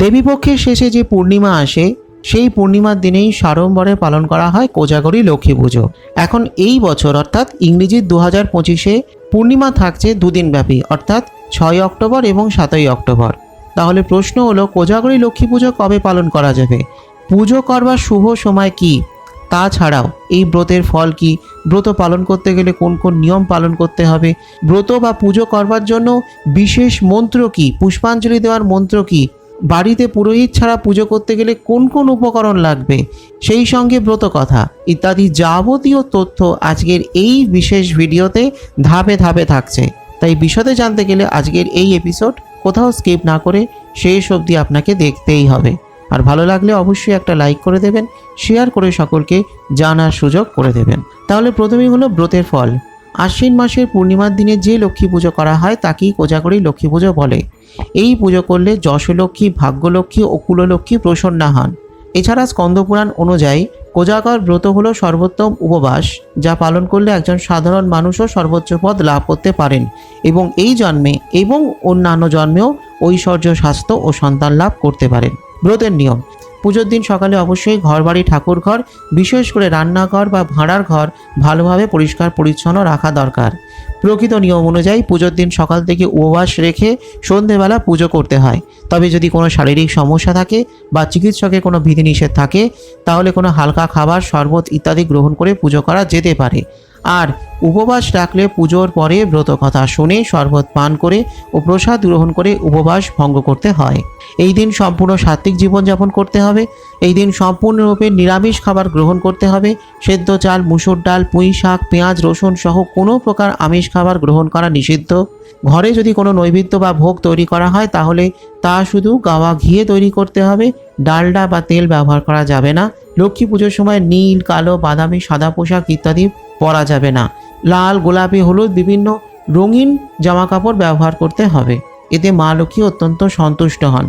দেবীপক্ষের শেষে যে পূর্ণিমা আসে, সেই পূর্ণিমার দিনেই সাড়ম্বরে পালন করা হয় কোজাগরী লক্ষ্মী পুজো। এখন এই বছর অর্থাৎ ইংরেজির দু হাজার পঁচিশে পূর্ণিমা থাকছে দুদিন ব্যাপী অর্থাৎ ছয় অক্টোবর এবং সাতই অক্টোবর। তাহলে প্রশ্ন হলো, কোজাগরী লক্ষ্মী পুজো কবে পালন করা যাবে? পুজো করবার শুভ সময় কি? তাছাড়াও এই ব্রতের ফল কি? ব্রত পালন করতে গেলে কোন কোন নিয়ম পালন করতে হবে? ব্রত বা পুজো করবার জন্য বিশেষ মন্ত্র কি? পুষ্পাঞ্জলি দেওয়ার মন্ত্র কি? বাড়িতে পুরোহিত ছাড়া পুজো করতে গেলে কোন কোন উপকরণ লাগবে? সেই সঙ্গে ব্রত কথা। ইত্যাদি যাবতীয় তথ্য আজকের এই বিশেষ ভিডিওতে ধাপে ধাপে থাকছে। তাই বিশদে জানতে গেলে আজকের এই এপিসোড কোথাও স্কিপ না করে শেষ অবধি আপনাকে দেখতেই হবে। আর ভালো লাগলে অবশ্যই একটা লাইক করে দেবেন শেয়ার করে সকলকে জানার সুযোগ করে দেবেন। তাহলে প্রথমেই হলো ব্রতের ফল। আশ্বিন মাসের পূর্ণিমার দিনে যে লক্ষ্মী পুজো করা হয়, তাকেই কোজাগরী লক্ষ্মী পুজো বলে। এই পুজো করলে যশলক্ষ্মী, ভাগ্যলক্ষ্মী ও কুললক্ষ্মী প্রসন্না হন। এছাড়া স্কন্দপুরাণ অনুযায়ী কোজাগর ব্রত হলো সর্বোত্তম উপবাস, যা পালন করলে একজন সাধারণ মানুষও সর্বোচ্চ পদ লাভ করতে পারেন এবং এই জন্মে এবং অন্যান্য জন্মেও ঐশ্বর্য, স্বাস্থ্য ও সন্তান লাভ করতে পারেন। ব্রতের নিয়ম পুজোর দিন সকালে অবশ্যই ঘরবাড়ি ঠাকুর ঘর বিশেষ করে রান্নাঘর বা ভাড়ার ঘর ভালোভাবে পরিষ্কার, পরিচ্ছন্ন রাখা দরকার। প্রকৃত নিয়ম অনুযায়ী পুজোর দিন সকাল থেকে উপবাস রেখে সন্ধেবেলা পুজো করতে হয়। তবে যদি কোনো শারীরিক সমস্যা থাকে বা চিকিৎসকের কোনো বিধিনিষেধ থাকে, তাহলে কোনো হালকা খাবার, শরবত ইত্যাদি গ্রহণ করে পুজো করা যেতে পারে। আর উপবাস রাখলে পুজোর পরে ব্রত কথা শুনে শরবত পান করে ও প্রসাদ গ্রহণ করে উপবাস ভঙ্গ করতে হয়। এই দিন সম্পূর্ণ সাত্ত্বিক জীবনযাপন করতে হবে। এই দিন সম্পূর্ণরূপে নিরামিষ খাবার গ্রহণ করতে হবে। সেদ্ধ চাল, মুসুর ডাল, পুঁই শাক, পেঁয়াজ, রসুন সহ কোনো প্রকার আমিষ খাবার গ্রহণ করা নিষিদ্ধ। ঘরে যদি কোনো নৈবেদ্য বা ভোগ তৈরি করা হয় তাহলে তা শুধু গাওয়া ঘিয়ে তৈরি করতে হবে। ডালডা বা তেল ব্যবহার করা যাবে না। লক্ষ্মী পুজোর সময় নীল, কালো, বাদামি, সাদা পোশাক ইত্যাদি পরা যাবে না। লাল, গোলাপি, হলুদ বিভিন্ন রঙিন জামা কাপড় ব্যবহার করতে হবে। এতে মা লক্ষ্মী অত্যন্ত সন্তুষ্ট হন।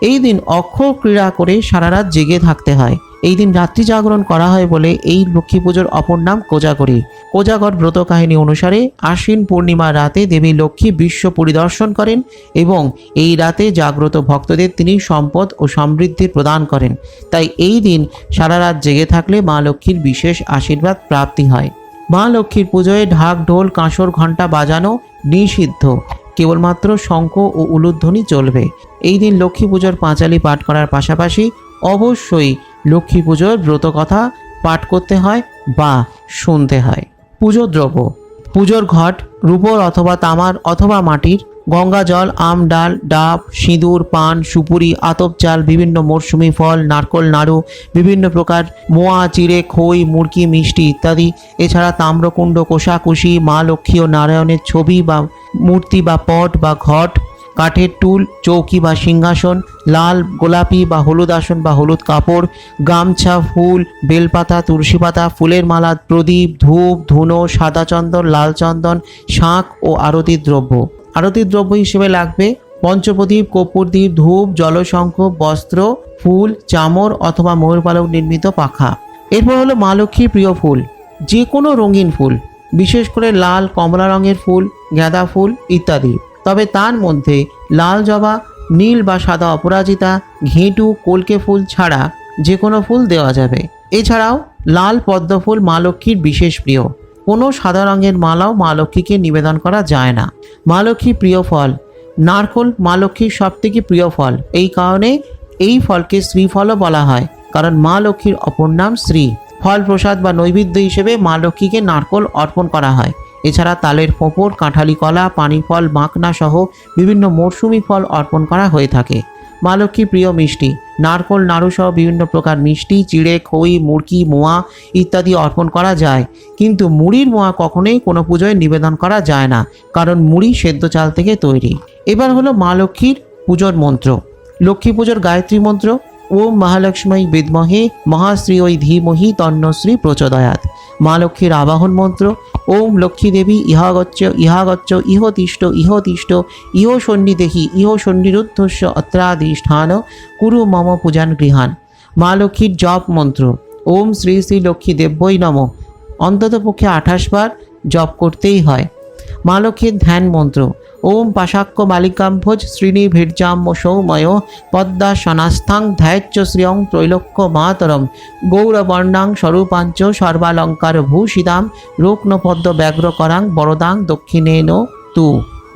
এই দিন অক্ষ ক্রীড়া করে সারা রাত জেগে থাকতে হয়। এই দিন রাত্রি জাগরণ করা হয় বলে এই লক্ষ্মী পুজোর অপর নাম কোজাগরী। কোজাগর ব্রত কাহিনী অনুসারে আশ্বিন পূর্ণিমা রাতে দেবী লক্ষ্মী বিশ্ব পরিদর্শন করেন এবং এই রাতে জাগ্রত ভক্তদের তিনি সম্পদ ও সমৃদ্ধি প্রদান করেন। তাই এই দিন সারা রাত জেগে থাকলে মা লক্ষ্মীর বিশেষ আশীর্বাদ প্রাপ্তি হয়। মা লক্ষ্মীর পুজোয় ঢাক, ঢোল, কাঁসর, ঘণ্টা বাজানো নিষিদ্ধ। কেবলমাত্র শঙ্খ ও উলুধ্বনি চলবে। এই দিন লক্ষ্মী পুজোর পাঁচালি পাঠ করার পাশাপাশি অবশ্যই লক্ষ্মী পুজোর ব্রত কথা পাঠ করতে হয় বা শুনতে হয়। পুজো দ্রব্য। পুজোর ঘট রূপোর অথবা তামার অথবা মাটির, গঙ্গা জল, আম, ডাল, ডাব, সিঁদুর, পান, সুপুরি, আতপ চাল, বিভিন্ন মরশুমি, ফল, নারকল, নাড়ু, বিভিন্ন প্রকার মোয়া, চিড়ে, খই মুরকি মিষ্টি ইত্যাদি। এছাড়া তাম্রকুণ্ড, কোষাকুষি, মা লক্ষ্মী ও নারায়ণের ছবি বা মূর্তি বা পট বা ঘট কাঠের টুল, চৌকি বা সিংহাসন, লাল, গোলাপি বা হলুদ আসন বা হলুদ কাপড়, গামছা, ফুল, বেলপাতা, তুলসী পাতা, ফুলের মালা, প্রদীপ, ধূপ, ধুনো, সাদা চন্দন, লাল চন্দন, শাঁখ ও আরতির দ্রব্য। আরতির দ্রব্য হিসেবে লাগবে পঞ্চপ্রদীপ কর্পূরদীপ ধূপ, জলশঙ্খ, বস্ত্র, ফুল, চামর অথবা ময়ূরপালক নির্মিত পাখা। এরপর হলো মা লক্ষ্মীর প্রিয় ফুল। যে কোনো রঙিন ফুল, বিশেষ করে লাল, কমলা রঙের ফুল, গাঁদা ফুল ইত্যাদি। তবে তার মধ্যে লাল জবা, নীল বা সাদা অপরাজিতা, ঘেঁটু, কলকে ফুল ছাড়া যে কোনো ফুল দেওয়া যাবে। এছাড়াও লাল পদ্ম ফুল মা লক্ষ্মীর বিশেষ প্রিয়। কোনো সাদা রঙের মালাও মা লক্ষ্মীকে নিবেদন করা যায় না। মা লক্ষ্মীর প্রিয় ফল। নারকোল মা লক্ষ্মীর সবথেকে প্রিয় ফল। এই কারণে এই ফলকে শ্রীফলও বলা হয়, কারণ মা লক্ষ্মীর অপর নাম শ্রী। ফল প্রসাদ বা নৈবেদ্য হিসেবে মা লক্ষ্মীকে নারকোল অর্পণ করা হয়। এছাড়া তালের ফোঁপর কাঁঠালি কলা, পানি ফল, মাখনা সহ বিভিন্ন মরশুমি ফল অর্পণ করা হয়ে থাকে। মা লক্ষ্মী প্রিয় মিষ্টি, নারকোল, নাড়ু সহ বিভিন্ন প্রকার মিষ্টি, চিড়ে, খই মুরকি মোয়া ইত্যাদি অর্পণ করা যায়। কিন্তু মুড়ির মোয়া কখনোই কোনো পুজোয় নিবেদন করা যায় না, কারণ মুড়ি সেদ্ধ চাল থেকে তৈরি। এবার হলো মা লক্ষ্মীর পুজোর মন্ত্র। লক্ষ্মী পুজোর গায়ত্রী মন্ত্র, ওম মহালক্ষ্মী বিদ্মহে, মহাশ্রী ওই ধীমহি তন্নশ্রী প্রচোদয়াত। মা লক্ষ্মীর আবাহন মন্ত্র। ওম লক্ষ্মী দেবী ইহাগচ্ছ ইহাগচ্ছ ইহতিষ্ঠ ইহতিষ্ঠ ইহ সন্নিদেহি ইহ সন্নিরুদ্ধস্য অত্রাধিষ্ঠান, কুরু মম পূজান গৃহান। মা লক্ষ্মীর জপ মন্ত্র। ওম শ্রী শ্রী লক্ষ্মী দেব্যই নম। অন্ততপক্ষে আঠাশ বার জপ করতেই হয়। মা লক্ষ্মীর ধ্যান মন্ত্র। ওম পাশাক্য বালিকাম্ভোজ শ্রীনিভীর্জাম সৌময় পদ্মা সনাস্থাং ধ্যাচ্য শ্রিয়ং ত্রৈলোক্য মাতরম। গৌরবর্ণাং স্বরূপাঞ্চ সর্বালঙ্কার ভূষিতাম রোকনপদ্ম ব্যগ্রকরাং বরদাং দক্ষিণেন তু।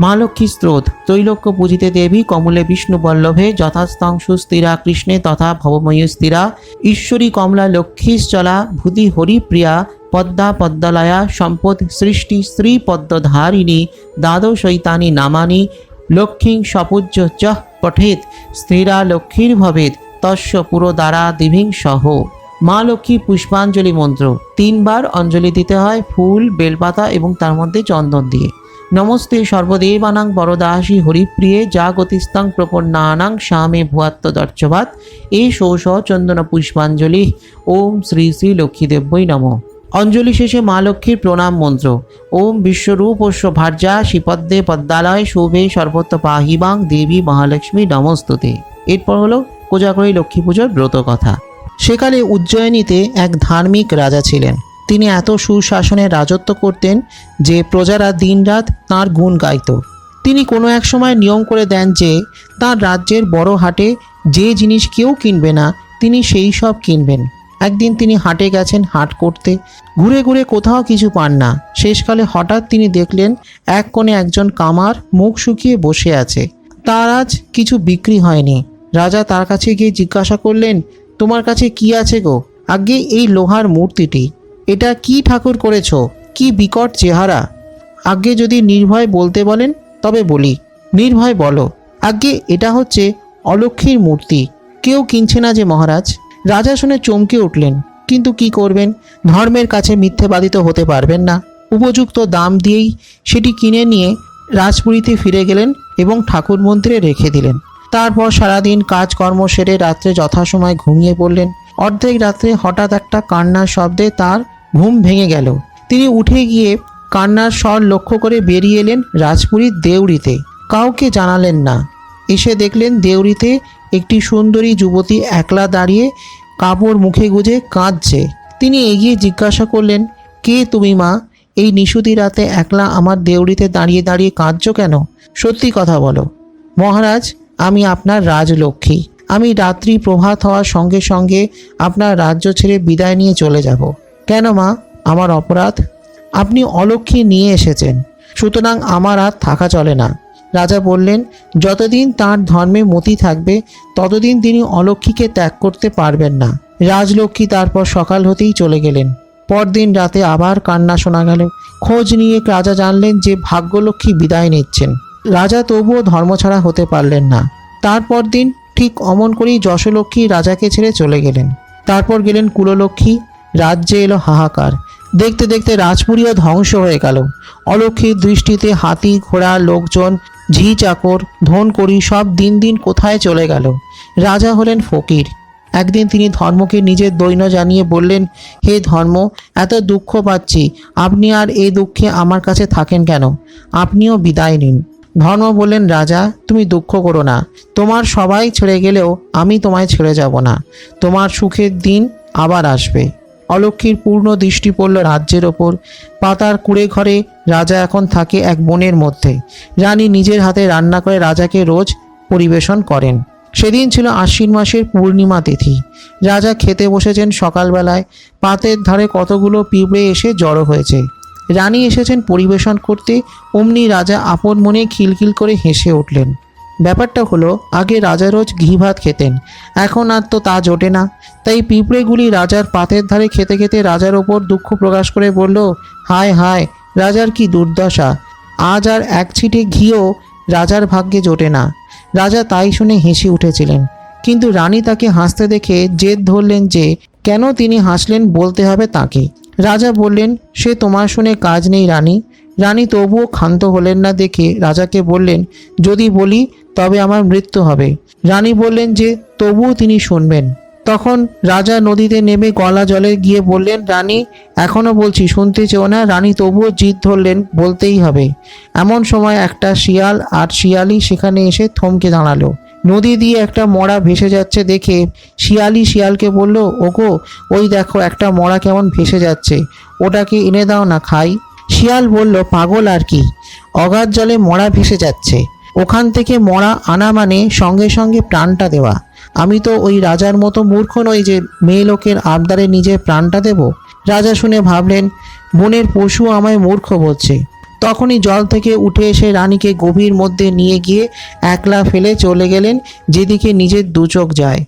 মা লক্ষ্মী স্রোত, ত্রৈলোক্য পূজিতে দেবী কমলে বিষ্ণু বল্লভে যথাস্তং সুস্থিরা কৃষ্ণে তথা ভবময়ী স্থিরা ঈশ্বরী কমলা লক্ষ্মীশ্চলা ভূতি হরিপ্রিয়া পদ্মা পদ্মালয়া সম্পদ সৃষ্টি শ্রী পদ্মধারিণী দ্বাদশৈতানি নামানি লক্ষ্মী সপূজ্য চ পঠেত স্থিরা লক্ষ্মীর ভবেত, তস্য পুরো দ্বারা দিভিং সহ। মা লক্ষ্মী পুষ্পাঞ্জলি মন্ত্র, তিনবার অঞ্জলি দিতে হয় ফুল, বেলপাতা এবং তার মধ্যে চন্দন দিয়ে। নমস্তে সর্বদেবানাং বরদাসী হরিপ্রিয়ে যা গতিস্তং প্রপন্নানাং শ্যামে ভুয়াত্ম দর্শবাত। এ শোষ চন্দন পুষ্পাঞ্জলি। ওম শ্রী শ্রী লক্ষ্মীদেব্যই নম। অঞ্জলি শেষে মা লক্ষ্মীর প্রণাম মন্ত্র। ওম বিশ্বরূপ বিশ্বরূপস্য ভার্যা শ্রীপদ্মে পদ্মালয় শোভে সর্বত্র পাহিবাং দেবী মহালক্ষ্মী নমস্তুতে। এরপর হলো কোজাগরী লক্ষ্মী পুজোর ব্রত কথা। সেকালে উজ্জয়িনীতে এক ধার্মিক রাজা ছিলেন। তিনি এত সুশাসনে রাজত্ব করতেন যে প্রজারা দিনরাত তাঁর গুণ গাইত। তিনি কোনো এক সময় নিয়ম করে দেন যে তার রাজ্যের বড় হাটে যে জিনিস কেউ কিনবে না, তিনি সেই সব কিনবেন। একদিন তিনি হাটে গেছেন হাট করতে। ঘুরে ঘুরে কোথাও কিছু পান না। শেষকালে হঠাৎ তিনি দেখলেন এক কোণে একজন কামার মুখ শুকিয়ে বসে আছে। তার আজ কিছু বিক্রি হয়নি। রাজা তার কাছে গিয়ে জিজ্ঞাসা করলেন, তোমার কাছে কি আছে গো? আগে এই লোহার মূর্তিটি। এটা কি ঠাকুর করেছ? কি বিকট চেহারা? আগে যদি নির্ভয় বলতে বলেন, তবে বলি, নির্ভয় বলো, আগে এটা হচ্ছে অলক্ষীর মূর্তি। কেউ কিনছে না যে মহারাজ? রাজা শুনে চমকে উঠলেন। কিন্তু কি করবেন? ধর্মের কাছে মিথ্যেবাদিত হতে পারবেন না। উপযুক্ত দাম দিয়েই সেটি কিনে নিয়ে রাজপুরীতে ফিরে গেলেন এবং ঠাকুর মন্দিরে রেখে দিলেন। তারপর সারাদিন কাজকর্ম সেরে রাত্রে যথাসময় ঘুমিয়ে পড়লেন। অর্ধেক রাত্রে হঠাৎ একটা কান্নার শব্দে তার ঘুম ভেঙে গেল। তিনি উঠে গিয়ে কান্নার স্বর লক্ষ্য করে বেরিয়ে এলেন রাজপুরীর দেউড়িতে। কাউকে জানালেন না। এসে দেখলেন দেউড়িতে একটি সুন্দরী যুবতী একলা দাঁড়িয়ে কাপড় মুখে গুজে কাঁদছে। তিনি এগিয়ে জিজ্ঞাসা করলেন, কে তুমি মা? এই নিশুতি রাতে একলা আমার দেউড়িতে দাঁড়িয়ে দাঁড়িয়ে কাঁদছ কেন? সত্যি কথা বলো। মহারাজ, আমি আপনার রাজলক্ষ্মী। আমি রাত্রি প্রভাত হওয়ার সঙ্গে সঙ্গে আপনার রাজ্য ছেড়ে বিদায় নিয়ে চলে যাব। কেন মা? আমার অপরাধ। আপনি অলক্ষ্মী নিয়ে এসেছেন। সুতরাং আমার আর থাকা চলে না। রাজা বললেন, যতদিন তার ধর্মে মতি থাকবে, ততদিন তিনি অলক্ষ্মীকে ত্যাগ করতে পারবেন না। রাজলক্ষ্মী তারপর সকাল হতেই চলে গেলেন। পরদিন রাতে আবার কান্না শোনা গেল। খোঁজ নিয়ে রাজা জানলেন যে ভাগ্যলক্ষ্মী বিদায় নিচ্ছেন। রাজা তবুও ধর্মছাড়া হতে পারলেন না। তারপর দিন ঠিক অমন করেই যশলক্ষ্মী রাজাকে ছেড়ে চলে গেলেন। তারপর গেলেন কুললক্ষ্মী। রাজ্যে এলো হাহাকার। দেখতে দেখতে রাজপুরীও ধ্বংস হয়ে গেল। অলক্ষীর দৃষ্টিতে হাতি, ঘোড়া, লোকজন ঝি চাকর, ধন করি সব দিন দিন কোথায় চলে গেল? রাজা হলেন ফকির। একদিন তিনি ধর্মকে নিজের দৈন্য জানিয়ে বললেন, হে ধর্ম, এত দুঃখ পাচ্ছি, আপনি আর এই দুঃখে আমার কাছে থাকেন কেন? আপনিও বিদায় নিন। ধর্ম বললেন, রাজা, তুমি দুঃখ করো না। তোমার সবাই ছেড়ে গেলেও আমি তোমায় ছেড়ে যাব না। তোমার সুখের দিন আবার আসবে। অলক্ষীর পূর্ণ দৃষ্টি পড়ল রাজ্যের ওপর। পাতার কুড়ে ঘরে রাজা এখন থাকে এক বনের মধ্যে। রানী নিজের হাতে রান্না করে রাজাকে রোজ পরিবেশন করেন। সেদিন ছিল আশ্বিন মাসের পূর্ণিমা তিথি। রাজা খেতে বসেছেন সকালবেলায়। পাতের ধারে কতগুলো পিঁপড়ে এসে জড়ো হয়েছে। রানী এসেছেন পরিবেশন করতে। অমনি রাজা আপন মনে খিলখিল করে হেসে উঠলেন। ব্যাপারটা হলো, আগে রাজা রোজ ঘি ভাত খেতেন। এখন আর তো তা জোটে না। তাই পিঁপড়েগুলি রাজার পাতের ধারে খেতে খেতে রাজার ওপর দুঃখ প্রকাশ করে বলল, হায় হায়, রাজার কি দুর্দশা। আজ আর এক ছিটে ঘিও রাজার ভাগ্যে জোটে না। রাজা তাই শুনে হেসে উঠেছিলেন। কিন্তু রানী তাকে হাসতে দেখে জেদ ধরলেন যে, কেন তিনি হাসলেন বলতে হবে তাকে? রাজা বললেন, সে তোমার শুনে কাজ নেই রানী। রানী তবুও ক্ষান্ত হলেন না দেখে রাজাকে বললেন, যদি বলি, তবে আমার মৃত্যু হবে। রানী বললেন যে, তবুও তিনি শুনবেন। তখন রাজা নদীতে নেমে গলা জলে গিয়ে বললেন, রানী এখনও বলছি, শুনতে চেও না, রানী তবুও জিদ ধরলেন, বলতেই হবে। এমন সময় একটা শিয়াল আর শিয়ালি সেখানে এসে থমকে দাঁড়াল। নদী দিয়ে একটা মরা ভেসে যাচ্ছে দেখে শিয়ালি শিয়ালকে বলল, ওগো, ওই দেখো, একটা মরা কেমন ভেসে যাচ্ছে। ওটাকে এনে দাও না, খাই। শিয়াল বলল, পাগল আর কি? অগাধ জলে মরা ভেসে যাচ্ছে। ওখান থেকে মরা আনা মানে সঙ্গে সঙ্গে প্রাণটা দেওয়া। আমি তো ওই রাজার মতো মূর্খ নই যে মেয়ে লোকের আবদারে নিজের প্রাণটা দেব? রাজা শুনে ভাবলেন, বনের পশু আমায় মূর্খ বলছে। তখনই জল থেকে উঠে এসে রানীকে গভীর মধ্যে নিয়ে গিয়ে একলা ফেলে চলে গেলেন, যেদিকে নিজের দু চোখ যায়।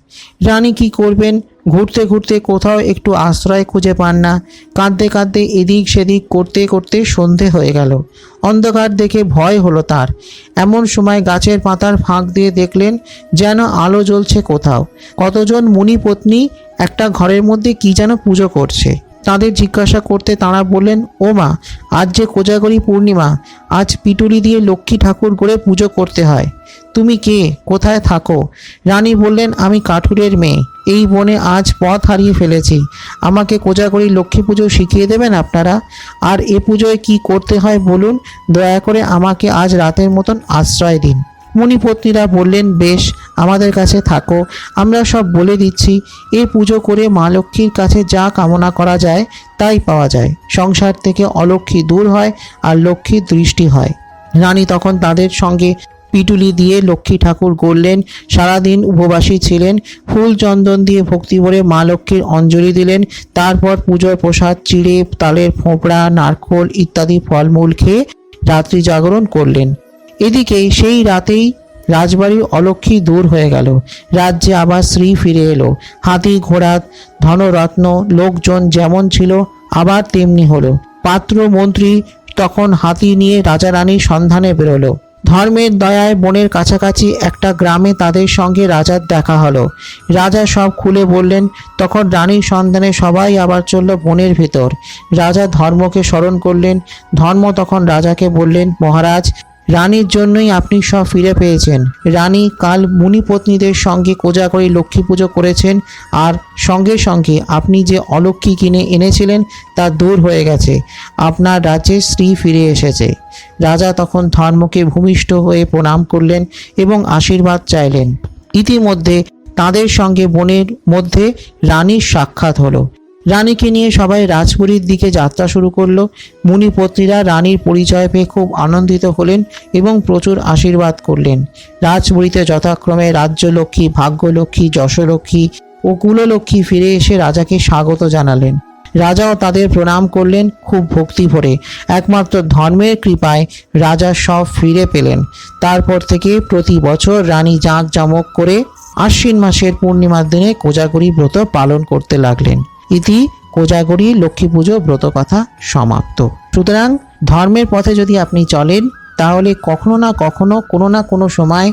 রানী কি করবেন? ঘুরতে ঘুরতে কোথাও একটু আশ্রয় খুঁজে পান না। কাঁদতে কাঁদতে এদিক সেদিক করতে করতে সন্ধে হয়ে গেল। অন্ধকার দেখে ভয় হলো তার। এমন সময় গাছের পাতার ফাঁক দিয়ে দেখলেন যেন আলো জ্বলছে কোথাও। কতজন মুনি পত্নী একটা ঘরের মধ্যে কি যেন পুজো করছে। তাদের জিজ্ঞাসা করতে তারা বললেন, ও মা, আজ যে কোজাগরী পূর্ণিমা, আজ পিটুলি দিয়ে লক্ষ্মী ঠাকুর করে পুজো করতে হয়। তুমি কে? কোথায় থাকো? রানী বললেন, আমি কাঠুরের মেয়ে। এই বনে আজ পথ হারিয়ে ফেলেছি। আমাকে কোজাগরী লক্ষ্মী পুজো শিখিয়ে দেবেন আপনারা? আর এ পুজোয় কি করতে হয় বলুন? দয়া করে আমাকে আজ রাতের মতন আশ্রয় দিন। মুনিপত্নীরা বললেন, বেশ, আমাদের কাছে থাকো। আমরা সব বলে দিচ্ছি। এ পুজো করে মা লক্ষ্মীর কাছে যা কামনা করা যায়, তাই পাওয়া যায়। সংসার থেকে অলক্ষ্মী দূর হয় আর লক্ষ্মীর দৃষ্টি হয়। রানী তখন তাদের সঙ্গে পিটুলি দিয়ে লক্ষ্মী ঠাকুর গড়লেন। সারাদিন উপবাসী ছিলেন। ফুল চন্দন দিয়ে ভক্তি ভরে মা লক্ষ্মীর অঞ্জলি দিলেন। তারপর পুজোর প্রসাদ, চিড়ে, তালের ফোঁপড়া, নারকোল ইত্যাদি ফলমূল খেয়ে রাত্রি জাগরণ করলেন। এদিকে সেই রাতেই রাজবাড়ির অলক্ষী দূর হয়ে গেল। রাজ্যে আবার শ্রী ফিরে এলো। হাতি, ঘোড়া, ধনরত্ন, লোকজন যেমন ছিল, আবার তেমনি হলো। পাত্র মন্ত্রী তখন হাতি নিয়ে রাজা রানীর সন্ধানে বেরোলো। ধর্মের দয়ায় বনের কাছাকাছি একটা গ্রামে তাদের সঙ্গে রাজার দেখা হলো। রাজা সব খুলে বললেন, তখন রানীর সন্ধানে সবাই আবার চলল বনের ভেতর। রাজা ধর্মকে স্মরণ করলেন। ধর্ম তখন রাজাকে বললেন, মহারাজ রানীর জন্যই আপনি সব ফিরে পেয়েছেন। রানী কাল মুনিপত্নীদের সঙ্গে কোজাগরী লক্ষ্মী পুজো করেছেন আর সঙ্গে সঙ্গে আপনি যে অলক্ষ্মী কিনে এনেছিলেন তা দূর হয়ে গেছে। আপনার রাজ্যে স্ত্রী ফিরে এসেছে। রাজা তখন ধর্মকে ভূমিষ্ঠ হয়ে প্রণাম করলেন এবং আশীর্বাদ চাইলেন। ইতিমধ্যে তাদের সঙ্গে বনের মধ্যে রানীর সাক্ষাৎ হলো। রানীকে নিয়ে সবাই রাজপুরীর দিকে যাত্রা শুরু করল। মুনিপত্নীরা রানীর পরিচয় পেয়ে খুব আনন্দিত হলেন এবং প্রচুর আশীর্বাদ করলেন। রাজপুরীতে যথাক্রমে রাজ্যলক্ষ্মী, ভাগ্যলক্ষ্মী, যশলক্ষ্মী ও কুললক্ষ্মী ফিরে এসে রাজাকে স্বাগত জানালেন। রাজাও তাদের প্রণাম করলেন খুব ভক্তি ভরে। একমাত্র ধর্মের কৃপায় রাজা সব ফিরে পেলেন। তারপর থেকে প্রতি বছর রানী জাঁকজমক করে আশ্বিন মাসের পূর্ণিমার দিনে কোজাগরী ব্রত পালন করতে লাগলেন। ইতি কোজাগরী লক্ষ্মী পুজো ব্রত কথা সমাপ্ত। সুতরাং ধর্মের পথে যদি আপনি চলেন, তাহলে কখনো না কখনো কোনো না কোনো সময়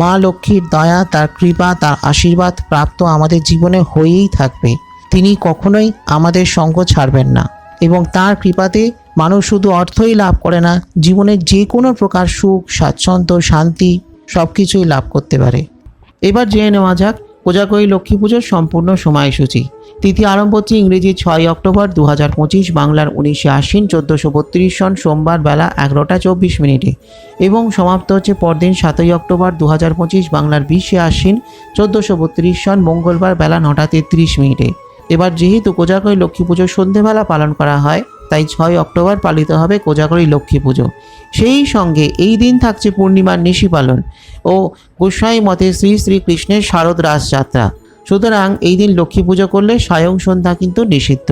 মা লক্ষ্মীর দয়া, তার কৃপা, তার আশীর্বাদ প্রাপ্ত আমাদের জীবনে হয়েই থাকবে। তিনি কখনোই আমাদের সঙ্গ ছাড়বেন না এবং তার কৃপাতে মানুষ শুধু অর্থই লাভ করে না জীবনের যে কোনো প্রকার সুখ, স্বাচ্ছন্দ্য, শান্তি সব কিছুই লাভ করতে পারে। এবার জেনে নেওয়া যাক কোজাগরী লক্ষ্মী পুজোর সম্পূর্ণ সময়সূচি। তিথি আরম্ভ হচ্ছে ইংরেজি ছয় অক্টোবর দু হাজার পঁচিশ বাংলার উনিশে আশ্বিন চোদ্দোশো বত্রিশ সন সোমবার বেলা এগারোটা চব্বিশ মিনিটে এবং সমাপ্ত হচ্ছে পরদিন সাতই অক্টোবর দু হাজার পঁচিশ বাংলার বিশে আশ্বিন চোদ্দোশো বত্রিশ সন মঙ্গলবার বেলা নটা তেত্রিশ মিনিটে। এবার যেহেতু কোজাগরী লক্ষ্মী পুজো সন্ধেবেলা পালন করা হয়, তাই ছয় অক্টোবর পালিত হবে কোজাগরী লক্ষ্মী পুজো। সেই সঙ্গে এই দিন থাকছে পূর্ণিমার নিশি পালন ও গোস্বাই মতে শ্রী শ্রীকৃষ্ণের শারদ রাসযাত্রা সুতরাং এই দিন লক্ষ্মী পুজো করলে স্বয়ং সন্ধ্যা কিন্তু নিষিদ্ধ।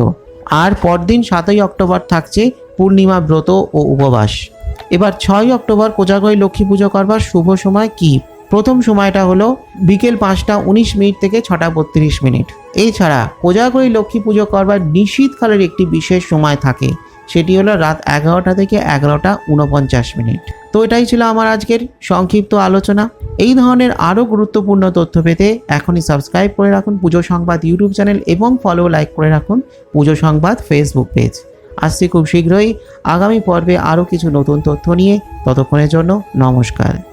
আর পরদিন সাতই অক্টোবর থাকছে পূর্ণিমা ব্রত ও উপবাস। এবার ছয় অক্টোবর কোজাগরী লক্ষ্মী পুজো করবার শুভ সময় কি? প্রথম সময়টা হলো বিকেল পাঁচটা উনিশ মিনিট থেকে ছটা বত্রিশ মিনিট। এছাড়া কোজাগরী লক্ষ্মী পুজো করবার নিশীতকালের একটি বিশেষ সময় থাকে। সেটি হলো রাত এগারোটা থেকে এগারোটা উনপঞ্চাশ মিনিট। তো এটাই ছিল আমার আজকের সংক্ষিপ্ত আলোচনা। এই ধরনের আরও গুরুত্বপূর্ণ তথ্য পেতে এখনই সাবস্ক্রাইব করে রাখুন পুজো সংবাদ ইউটিউব চ্যানেল এবং ফলো লাইক করে রাখুন পুজো সংবাদ ফেসবুক পেজ আসছি খুব শীঘ্রই। আগামী পর্বে আরও কিছু নতুন তথ্য নিয়ে। ততক্ষণের জন্য নমস্কার।